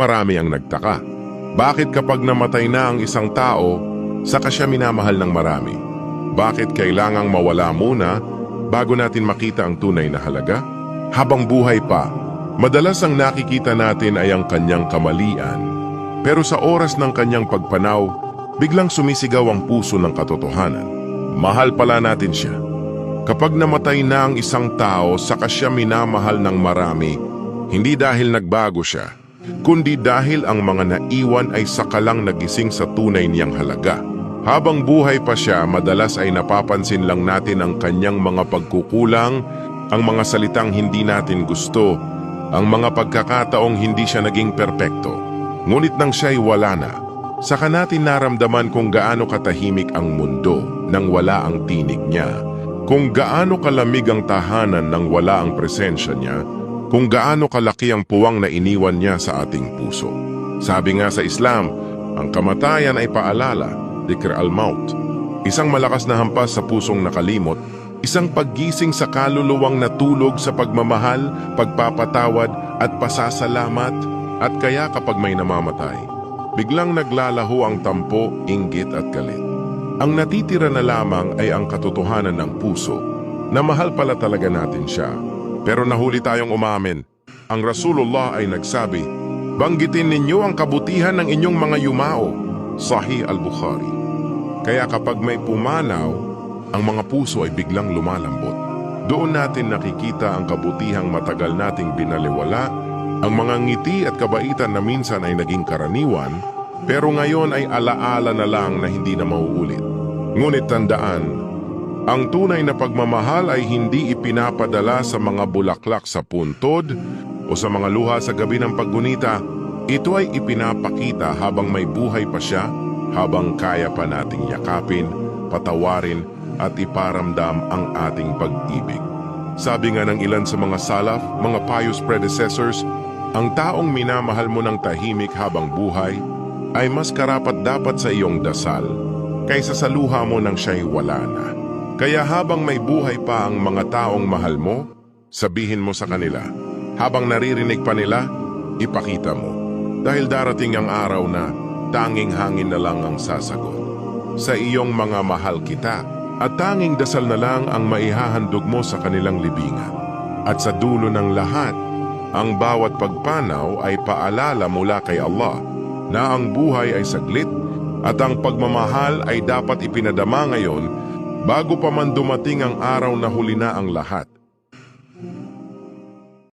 Marami ang nagtaka. Bakit kapag namatay na ang isang tao, saka siya minamahal ng marami? Bakit kailangang mawala muna bago natin makita ang tunay na halaga? Habang buhay pa, madalas ang nakikita natin ay ang kanyang kamalian. Pero sa oras ng kanyang pagpanaw, biglang sumisigaw ang puso ng katotohanan. Mahal pala natin siya. Kapag namatay na ang isang tao, saka siya minamahal ng marami, hindi dahil nagbago siya, kundi dahil ang mga naiwan ay sakalang nagising sa tunay niyang halaga. Habang buhay pa siya, madalas ay napapansin lang natin ang kanyang mga pagkukulang, ang mga salitang hindi natin gusto, ang mga pagkakataong hindi siya naging perpekto. Ngunit nang siya'y wala na, saka natin naramdaman kung gaano katahimik ang mundo nang wala ang tinig niya, kung gaano kalamig ang tahanan nang wala ang presensya niya, kung gaano kalaki ang puwang na iniwan niya sa ating puso. Sabi nga sa Islam, ang kamatayan ay paalala, dikr al-maut. Isang malakas na hampas sa pusong nakalimot, isang paggising sa kaluluwang natulog sa pagmamahal, pagpapatawad at pasasalamat. At kaya kapag may namamatay, biglang naglalaho ang tampo, inggit at galit. Ang natitira na lamang ay ang katotohanan ng puso na mahal pala talaga natin siya. Pero nahuli tayong umamin. Ang Rasulullah ay nagsabi, Banggitin ninyo ang kabutihan ng inyong mga yumao. Sahih al-Bukhari. Kaya kapag may pumanaw, ang mga puso ay biglang lumalambot. Doon natin nakikita ang kabutihang matagal nating binaliwala, ang mga ngiti at kabaitan na minsan ay naging karaniwan, pero ngayon ay alaala na lang na hindi na mauulit. Ngunit tandaan, ang tunay na pagmamahal ay hindi ipinapadala sa mga bulaklak sa puntod o sa mga luha sa gabi ng paggunita. Ito ay ipinapakita habang may buhay pa siya, habang kaya pa nating yakapin, patawarin at iparamdam ang ating pag-ibig. Sabi nga ng ilan sa mga salaf, mga pious predecessors, ang taong minamahal mo ng tahimik habang buhay ay mas karapat dapat sa iyong dasal kaysa sa luha mo nang siya'y wala na. Kaya habang may buhay pa ang mga taong mahal mo, sabihin mo sa kanila. Habang naririnig pa nila, ipakita mo. Dahil darating ang araw na tanging hangin na lang ang sasagot. Sa iyong mga mahal kita, at tanging dasal na lang ang maihahandog mo sa kanilang libingan. At sa dulo ng lahat, ang bawat pagpanaw ay paalala mula kay Allah na ang buhay ay saglit at ang pagmamahal ay dapat ipinadama ngayon bago pa man dumating ang araw na huli na ang lahat.